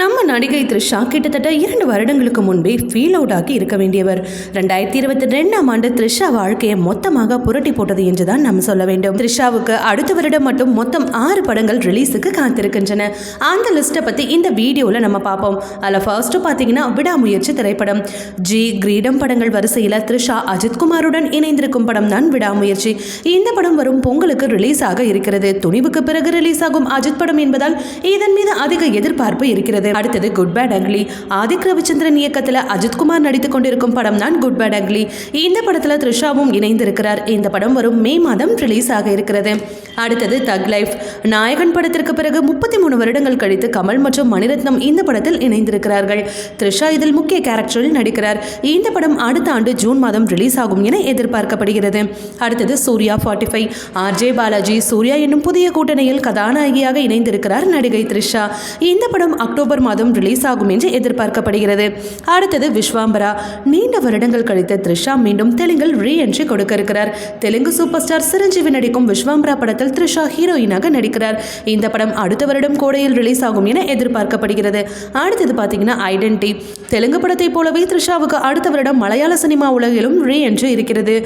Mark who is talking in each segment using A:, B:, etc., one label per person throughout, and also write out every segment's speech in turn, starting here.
A: நம்ம நடிகை த்ரிஷா கிட்டத்தட்ட இரண்டு வருடங்களுக்கு முன்பே ஃபீல் அவுட் ஆகி இருக்க வேண்டியவர். ரெண்டாயிரத்தி இருபத்தி ரெண்டாம் ஆண்டு த்ரிஷா வாழ்க்கையை மொத்தமாக புரட்டி போட்டது என்றுதான் நம்ம சொல்ல வேண்டும். த்ரிஷாவுக்கு அடுத்த வருடம் மட்டும் மொத்தம் ஆறு படங்கள் ரிலீஸுக்கு காத்திருக்கின்றன. அந்த லிஸ்ட்டை பற்றி இந்த வீடியோவில் நம்ம பார்ப்போம். அதில் ஃபர்ஸ்ட்டு பார்த்தீங்கன்னா விடாமுயற்சி திரைப்படம். ஜி கிரீடம் படங்கள் வரிசையில் த்ரிஷா அஜித்குமாருடன் இணைந்திருக்கும் படம் தான் விடாமுயற்சி. இந்த படம் வரும் பொங்கலுக்கு ரிலீஸ் ஆக இருக்கிறது. துணிவுக்கு பிறகு ரிலீஸ் ஆகும் அஜித் படம் என்பதால் இதன் மீது அதிக எதிர்பார்ப்பு இருக்கிறது. அடுத்தது good bad ugly Adhik Ravichandran இயக்கத்தில் அஜித்குமார் நடித்துக் கொண்டிருக்கும் படம் தான் குட் பேட் அங்லி இந்த படத்தில் த்ரிஷாவும் இணைந்திருக்கிறார். இந்த படம் வரும் மே மாதம் ரிலீஸ் ஆக இருக்கிறது. அடுத்தது தக் லைஃப் நாயகன் படத்திற்கு பிறகு முப்பத்தி மூணு வருடங்கள் கழித்து கமல் மற்றும் மணிரத்னம் இந்த படத்தில் இணைந்திருக்கிறார்கள். த்ரிஷா இதில் முக்கிய கேரக்டரில் நடிக்கிறார். இந்த படம் அடுத்த ஆண்டு ஜூன் மாதம் ரிலீஸ் ஆகும் என எதிர்பார்க்கப்படுகிறது. அடுத்தது Suriya forty five RJ Balaji Suriya என்னும் புதிய கூட்டணியில் கதாநாயகியாக இணைந்திருக்கிறார் நடிகை த்ரிஷா. இந்த படம் அக்டோபர் மாதம் ரிலீஸ் ஆகும் என்று எதிர்பார்க்கப்படுகிறது. அடுத்தது விஸ்வாம்பரா. நீண்ட வருடங்கள் கழித்து த்ரிஷா மீண்டும் தெலுங்கில் ரீ என்ட்ரி கொடுக்க இருக்கிறார். தெலுங்கு சூப்பர் ஸ்டார் சிரஞ்சீவி நடிக்கும் விஸ்வாம்பரா படத்தில் த்ரிஷா ஹீரோயினாக நடிக்கிறார். இந்த படம் அடுத்த வருடம் கோடையில் ரிலீஸ் ஆகும் என எதிர்பார்க்கப்படுகிறது. அடுத்தது பார்த்தீங்கன்னா ஐடென்டி தெலுங்கு படத்தை போலவே த்ரிஷாவுக்கு அடுத்த வருடம் மலையாள சினிமா உலகிலும் ரீ என்று இருக்கிறது.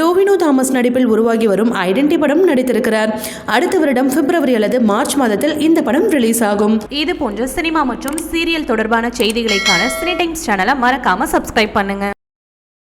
A: டோவினோ தாமஸ் நடிப்பில் உருவாகி வரும் ஐடென்டி படம் நடித்திருக்கிறார். அடுத்த வருடம் பிப்ரவரி அல்லது மார்ச் மாதத்தில் இந்த படம் ரிலீஸ் ஆகும்.
B: இது போன்ற சினிமா மற்றும் சீரியல் தொடர்பான செய்திகளைக்கான சினி டைம்ஸ் சேனலை மறக்காம சப்ஸ்கிரைப் பண்ணுங்க.